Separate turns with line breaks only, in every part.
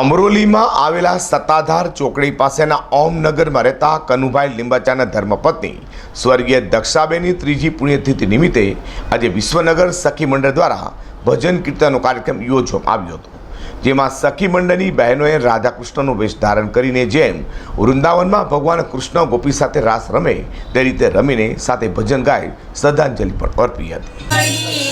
અમરોલીમાં આવેલા સત્તાધાર ચોકડી પાસેના ઓમનગરમાં રહેતા કનુભાઈ લીંબાચાના ધર્મપત્ની સ્વર્ગીય દક્ષાબેનની ત્રીજી પુણ્યતિથિ નિમિત્તે આજે વિશ્વનગર સખી મંડળ દ્વારા ભજન કીર્તનનો કાર્યક્રમ યોજવામાં આવ્યો હતો. જેમાં સખી મંડળની બહેનોએ રાધાકૃષ્ણનું વેશ ધારણ કરીને જેમ વૃંદાવનમાં ભગવાન કૃષ્ણ ગોપી સાથે રાસ રમે, તે રીતે રમીને સાથે ભજન ગાય, શ્રદ્ધાંજલિ પણ અર્પી હતી.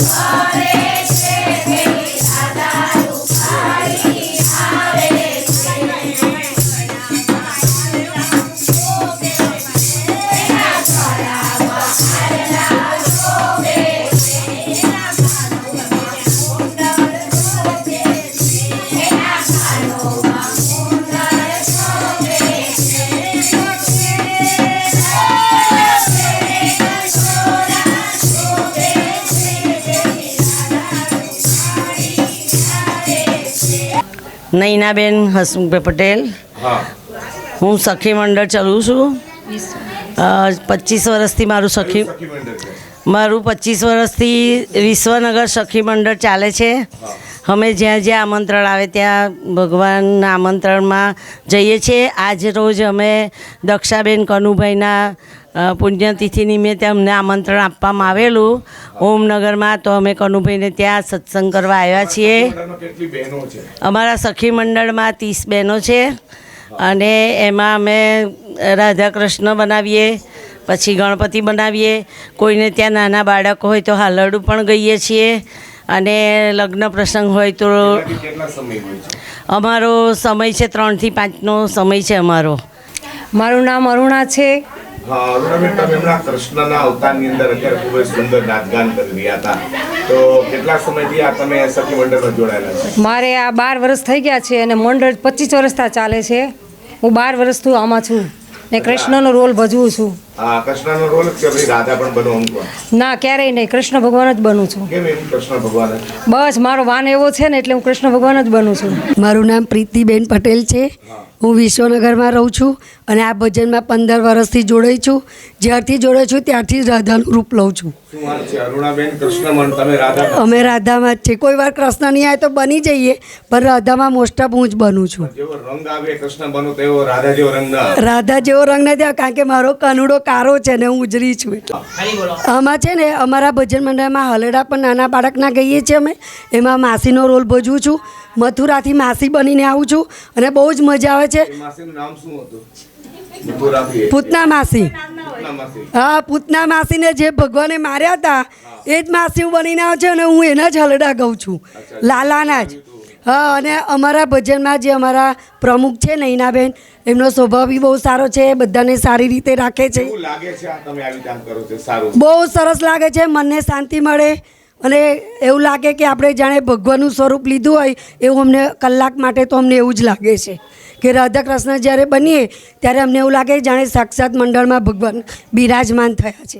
Christ.
નૈનાબેન હસમુખભાઈ પટેલ.
હું.
સખી મંડળ ચલું છું. પચીસ વર્ષથી મારું સખી
સખી મંડળ છે.
મારું પચીસ વર્ષથી વિશ્વનગર સખી મંડળ ચાલે છે. અમે જ્યાં જ્યાં આમંત્રણ આવે ત્યાં ભગવાનના આમંત્રણમાં જઈએ છીએ આજ રોજ અમે દક્ષાબેન કનુભાઈના પુણ્યતિથિ નિમિત્તે અમને આમંત્રણ આપવામાં આવેલું. ઓમનગરમાં તો અમે કનુભાઈને ત્યાં સત્સંગ કરવા આવ્યા છીએ. અમારા સખી મંડળમાં ત્રીસ બહેનો છે. અને એમાં અમે રાધા કૃષ્ણ બનાવીએ. પછી ગણપતિ બનાવીએ. કોઈને ત્યાં નાના બાળક હોય તો હાલરડું પણ ગઈએ છીએ. અને લગ્ન પ્રસંગ હોય તો અમારો સમય છે ત્રણથી પાંચનો સમય છે અમારો.
મારું નામ અરુણા છે.
હા અરુણાબેન તમે હમણાં કૃષ્ણના અવતારની અંદર અત્યારે ખૂબ જ સુંદર નાચગાન કરી રહ્યા હતા. તો કેટલા સમયથી આ તમે સખી મંડળમાં જોડાયેલા છે?
મારે આ બાર વર્ષ થઈ ગયા છે અને મંડળ પચીસ વર્ષથી ચાલે છે. હું બાર વર્ષથી આમાં છું. ને કૃષ્ણનો રોલ ભજવું છું.
હા કૃષ્ણનો રોલ કે ભાઈ રાધા પણ બનો
ના ક્યારેય નહીં. કૃષ્ણ ભગવાન જ બનું છું.
કેમ એમ? કૃષ્ણ ભગવાન
બસ મારો વાન એવો છે ને એટલે હું કૃષ્ણ ભગવાન જ બનું છું.
મારું નામ પ્રીતિબેન પટેલ છે. હું વિશ્વનગરમાં રહું છું અને આ ભજનમાં પંદર વર્ષથી જોડાઈ છું. જ્યારથી જોડાઈ છું ત્યારથી રાધાનું રૂપ લઉં છું.
શું વાત છે? અરુણાબેન કૃષ્ણ મન તમે રાધા
અમે રાધામાં જ છે કોઈ વાર કૃષ્ણ નહીં આવે તો બની જઈએ પણ રાધામાં મોસ્ટ ઓફ હું જ બનું છું.
જેવો રંગ આવે કૃષ્ણ બનો તેવો રાધા જેવો રંગ ના આવે.
રાધા જેવો રંગ નથી આવે કારણ કે મારો કનુડો કારો છે ને હું ઉજરી છું. એટલે આમાં છે ને અમારા ભજન મંડળમાં હલેડા પણ નાના બાળકના ગઈએ છીએ અમે. એમાં માસીનો રોલ ભજવું છું. મથુરાથી માસી બનીને આવું છું અને બહુ જ મજા આવે છે. પૂતના માસી
પૂતના માસી.
હા પૂતના માસીને જે ભગવાને માર્યા હતા એ જ માસી હું બનીને આવ્યો છે અને હું એના જ હલડા ગઉં છું. લાલાના જ. હા અને અમારા ભજનમાં જે અમારા પ્રમુખ છે નૈનાબેન એમનો સ્વભાવ બી બહુ સારો છે બધાને સારી રીતે રાખે છે. બહુ સરસ લાગે છે મનને શાંતિ મળે. અને એવું લાગે કે આપણે જાણે ભગવાનનું સ્વરૂપ લીધું હોય, એવું અમને કલાક માટે તો અમને એવું જ લાગે છે. કે રાધા કૃષ્ણ જ્યારે બનીએ, ત્યારે અમને એવું લાગે જાણે સાક્ષાત મંડળમાં ભગવાન બિરાજમાન થયા છે.